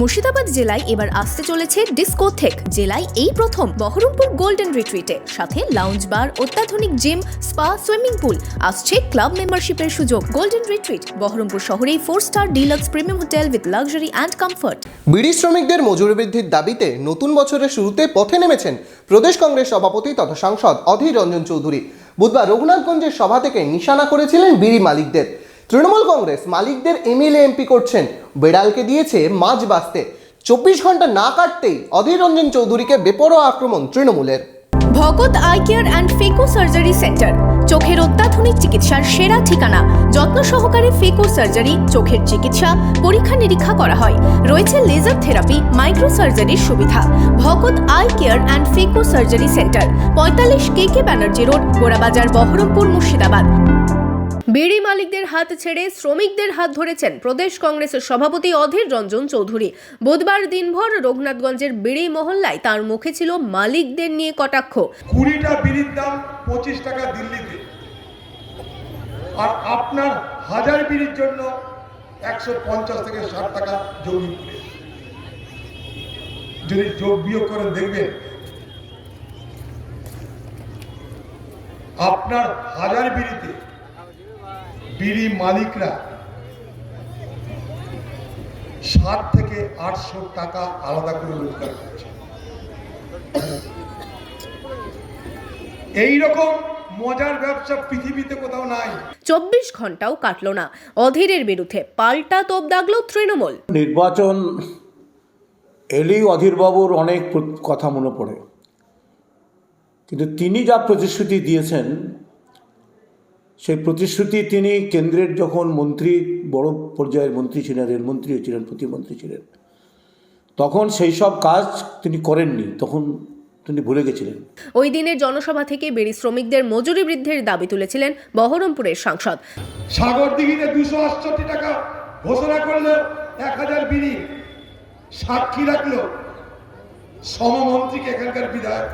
মুর্শিদাবাদ জেলায় এবার আসতে চলেছে ডিস্কোথেক, জেলায় এই প্রথম বহরমপুর গোল্ডেন রিট্রিটে। সাথে লাউঞ্জ বার অত্যাধুনিক জিম স্পা সুইমিং পুল আসছে ক্লাব মেম্বারশিপের সুযোগ। গোল্ডেন রিট্রিট, বহরমপুর শহরেই four star deluxe premium hotel with luxury and comfort বিড়ি শ্রমিকদের মজুরি বৃদ্ধির দাবিতে নতুন বছরের শুরুতে পথে নেমেছেন প্রদেশ কংগ্রেস সভাপতি তথা সাংসদ অধীর রঞ্জন চৌধুরী। বুধবার রঘুনাথগঞ্জের সভা থেকে নিশানা করেছিলেন বিড়ি মালিকদের। তৃণমূল কংগ্রেস মালিকদের এমএলএ এমপি করছেন। বেড়ালকে দিয়েছে মাছ বাঁচতে। চব্বিশ ঘণ্টা না কাটতেই অধীর রঞ্জন চৌধুরীকে বেপরোয়া আক্রমণ তৃণমূলের। Bhagat eye care and phaco surgery centre চোখের অত্যাধুনিক চিকিৎসার সেরা ঠিকানা। যত্ন সহকারে ফেকো সার্জারি চোখের চিকিৎসা, পরীক্ষা নিরীক্ষা করা হয়। রয়েছে লেজার থেরাপি মাইক্রো সার্জারির সুবিধা। Bhagat eye care and phaco surgery centre পঁয়তাল্লিশ K K Banerjee road, Gorabazar Berhampore Murshidabad. বিড়ি মালিকদের হাত ছেড়ে শ্রমিকদের হাত ধরেছেন প্রদেশ কংগ্রেসের সভাপতি অধীর রঞ্জন চৌধুরী। বুধবার দিনভর রঘুনাথগঞ্জের বিড়ি মহল্লায় তার মুখে ছিল মালিকদের নিয়ে কটাক্ষ। কুড়িটা বিড়ির দাম পঁচিশ টাকা দিল্লিতে। আর আপনার হাজার বিড়ির জন্য একশো পঞ্চাশ থেকে ষাট টাকা জঙ্গিপুরে যদি যোগ বিয়োগ করে দেখবেন আপনার হাজার বিড়িতে বিড়ি মালিকরা ষাট থেকে আটশো টাকা আলাদা করে রোজগার করছে এই রকম মজার ব্যবসা পৃথিবীতে কোথাও নাই। চব্বিশ ঘন্টাও কাটল না। অধীরের বিরুদ্ধে পাল্টা তোপ দাগল তৃণমূল। নির্বাচন এলেই অধীরবাবুর অনেক কথা মনে পড়ে। কিন্তু তিনি যা প্রতিশ্রুতি দিয়েছেন সেই প্রতিশ্রুতি তিনি কেন্দ্রের যখন মন্ত্রী বড় পর্যায়ের মন্ত্রী ছিলেন রেলমন্ত্রীও ছিলেন প্রতিমন্ত্রী ছিলেন তখন সেই সব কাজ তিনি করেননি তখন তিনি ভুলে গেছিলেন। ওই দিনের জনসভা থেকে বিড়ি শ্রমিকদের মজুরি বৃদ্ধির দাবি তুলেছিলেন বহরমপুরের সাংসদ। সাগর দিঘিতে দুশো আটষট্টি টাকা ঘোষণা করল এক হাজার বিড়ি সাক্ষী রাখল সমমন্ত্রীকে এখানকার বিধায়ক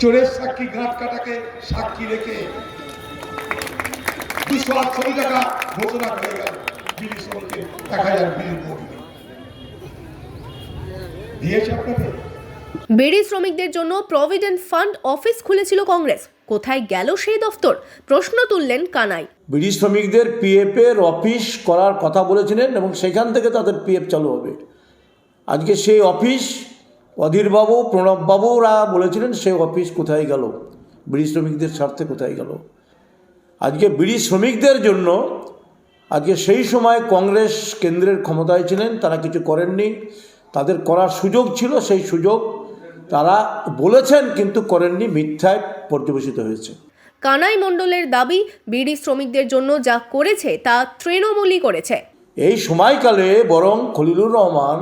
চোরের সাক্ষী গাঁট কাটাকে সাক্ষী রেখে দুশো আটষট্টি টাকা ঘোষণা করে গেল। বিড়ি শ্রমিকের এক হাজার বিড়ির দিয়েছে আপনাকে? বিড়ি শ্রমিকদের জন্য প্রভিডেন্ট ফান্ড অফিস খুলেছিল কংগ্রেস। কোথায় গেল সেই দফতর? প্রশ্ন তুললেন কানাই। বিড়ি শ্রমিকদের পিএফের অফিস করার কথা বলেছিলেন এবং সেখান থেকে তাদের পিএফ চালু হবে। আজকে সেই অফিস অধীরবাবু প্রণববাবুরা বলেছিলেন সেই অফিস কোথায় গেল? বিড়ি শ্রমিকদের স্বার্থে কোথায় গেল? আজকে বিড়ি শ্রমিকদের জন্য আজকে সেই সময় কংগ্রেস কেন্দ্রের ক্ষমতায় ছিলেন তারা কিছু করেননি। তাদের করার সুযোগ ছিল সেই সুযোগ তারা বলেছেন কিন্তু করেননি মিথ্যায় পর্যবেসিত হয়েছে। কানাই মণ্ডলের দাবি বিড়ি শ্রমিকদের জন্য যা করেছে তা তৃণমূলই করেছে। এই সময়কালে বরং খলিলুর রহমান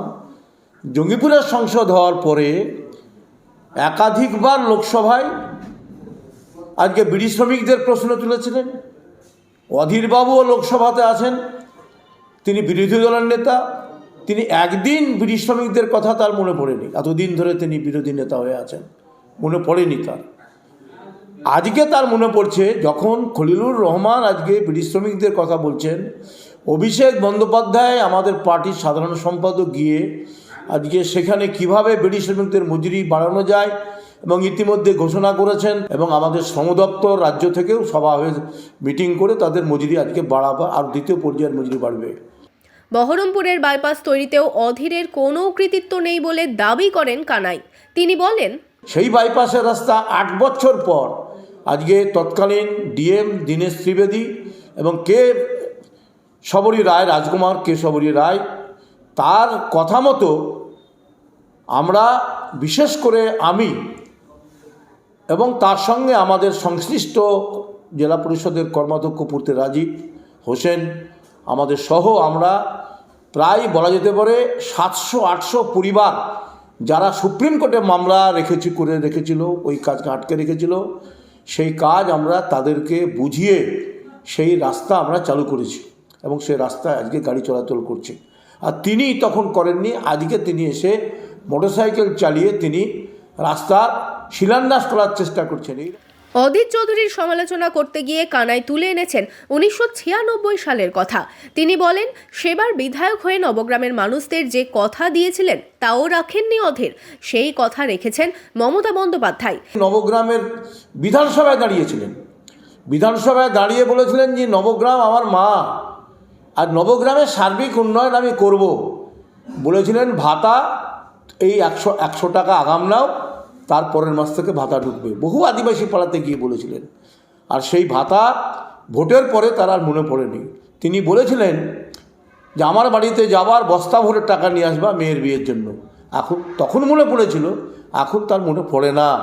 জঙ্গিপুরের সংসদ হওয়ার পরে একাধিকবার লোকসভায় আজকে বিড়ি শ্রমিকদের প্রশ্ন তুলেছিলেন। অধীরবাবুও লোকসভাতে আছেন। তিনি বিরোধী দলের নেতা। তিনি একদিন বিড়ি শ্রমিকদের কথা তার মনে পড়েনি। এতদিন ধরে তিনি বিরোধী নেতা হয়ে আছেন। মনে পড়েনি তার। আজকে তার মনে পড়ছে যখন খলিলুর রহমান আজকে বিড়ি শ্রমিকদের কথা বলছেন, অভিষেক বন্দ্যোপাধ্যায় আমাদের পার্টির সাধারণ সম্পাদক গিয়ে আজকে সেখানে কীভাবে বিড়ি শ্রমিকদের মজুরি বাড়ানো যায় এবং ইতিমধ্যে ঘোষণা করেছেন এবং আমাদের শ্রম দপ্তর রাজ্য থেকেও সভা হয়ে মিটিং করে তাদের মজুরি আজকে বাড়াবা আর দ্বিতীয় পর্যায়ের মজুরি বাড়বে। বহরমপুরের বাইপাস তৈরিতেও অধীরের কোনো কৃতিত্ব নেই বলে দাবি করেন কানাই। তিনি বলেন সেই বাইপাসের রাস্তা আট বছর পর। আজকে তৎকালীন ডিএম দীনেশ ত্রিবেদী এবং কে সবরী রায় রাজকুমার কে সবরী রায় তার কথা মতো আমরা বিশেষ করে আমি এবং তার সঙ্গে আমাদের সংশ্লিষ্ট জেলা পরিষদের কর্মাধ্যক্ষ পূর্তে রাজীব হোসেন, আমাদের সহ আমরা প্রায় বলা যেতে পারে সাতশো, আটশো পরিবার যারা সুপ্রিম কোর্টে মামলা রেখেছি, করে রেখেছিল, ওই কাজকে আটকে রেখেছিল, সেই কাজ আমরা তাদেরকে বুঝিয়ে সেই রাস্তা আমরা চালু করেছি এবং সেই রাস্তায় আজকে গাড়ি চলাচল করছে। আর তিনি তখন করেননি, আজকে তিনি এসে মোটরসাইকেল চালিয়ে তিনি রাস্তার শিলান্যাস করার চেষ্টা করছেন এই অদিত চৌধুরীর সমালোচনা করতে গিয়ে কানায় তুলে এনেছেন উনিশশো ছিয়ানব্বই সালের কথা। তিনি বলেন সেবার বিধায়ক হয়ে নবগ্রামের মানুষদের যে কথা দিয়েছিলেন তাও রাখেননি অধীর। সেই কথা রেখেছেন মমতা বন্দ্যোপাধ্যায়। নবগ্রামের বিধানসভায় দাঁড়িয়েছিলেন। বিধানসভায় দাঁড়িয়ে বলেছিলেন যে নবগ্রাম আমার মা আর নবগ্রামের সার্বিক উন্নয়ন আমি করব। বলেছিলেন ভাতা এই একশো একশো টাকা আগাম নাও তার পরের মাস থেকে ভাতা ঢুকবে। বহু আদিবাসী পাড়াতে গিয়ে বলেছিলেন। আর সেই ভাতা ভোটের পরে তার আর মনে পড়েনি। তিনি বলেছিলেন যে, আমার বাড়িতে যাবার বস্তা ভরে টাকা নিয়ে আসবা মেয়ের বিয়ের জন্য। এখন তখন মনে পড়েছিল, এখন তার মনে পড়ে না।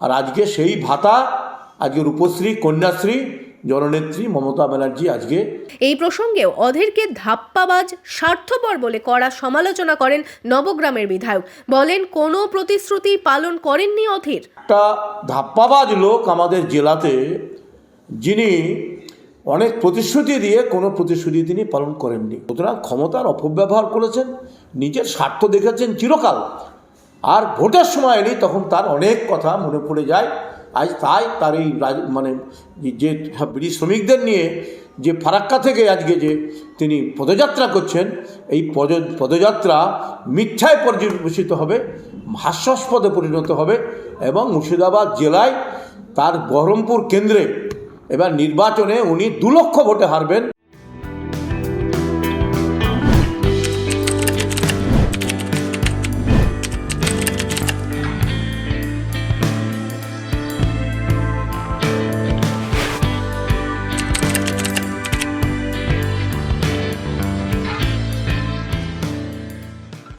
আর আজকে সেই ভাতা, আজকে রূপশ্রী, কন্যাশ্রী জননেত্রী মমতা ব্যানার্জি আজকে এই প্রসঙ্গেও অধীরকে ধাপ্পাবাজ স্বার্থপর বলে কড়া সমালোচনা করেন নবগ্রামের বিধায়ক। বলেন কোনো প্রতিশ্রুতি পালন করেননি অধীর। একটা ধাপ্পাবাজ লোক আমাদের জেলাতে যিনি অনেক প্রতিশ্রুতি দিয়ে কোনো প্রতিশ্রুতি তিনি পালন করেননি। সুতরাং ক্ষমতার অপব্যবহার করেছেন নিজের স্বার্থ দেখেছেন চিরকাল। আর ভোটের সময় এলেই তখন তার অনেক কথা মনে পড়ে যায়। আজ তাই তার এই মানে যে ব্রিটিশ শ্রমিকদের নিয়ে যে ফারাক্কা থেকে আজকে যে তিনি পদযাত্রা করছেন, এই পদ, পদযাত্রা মিথ্যায় পর্যবেসিত হবে, হাস্যাস্পদে পরিণত হবে এবং মুর্শিদাবাদ জেলায় তার বহরমপুর কেন্দ্রে এবার নির্বাচনে উনি দু লক্ষ ভোটে হারবেন।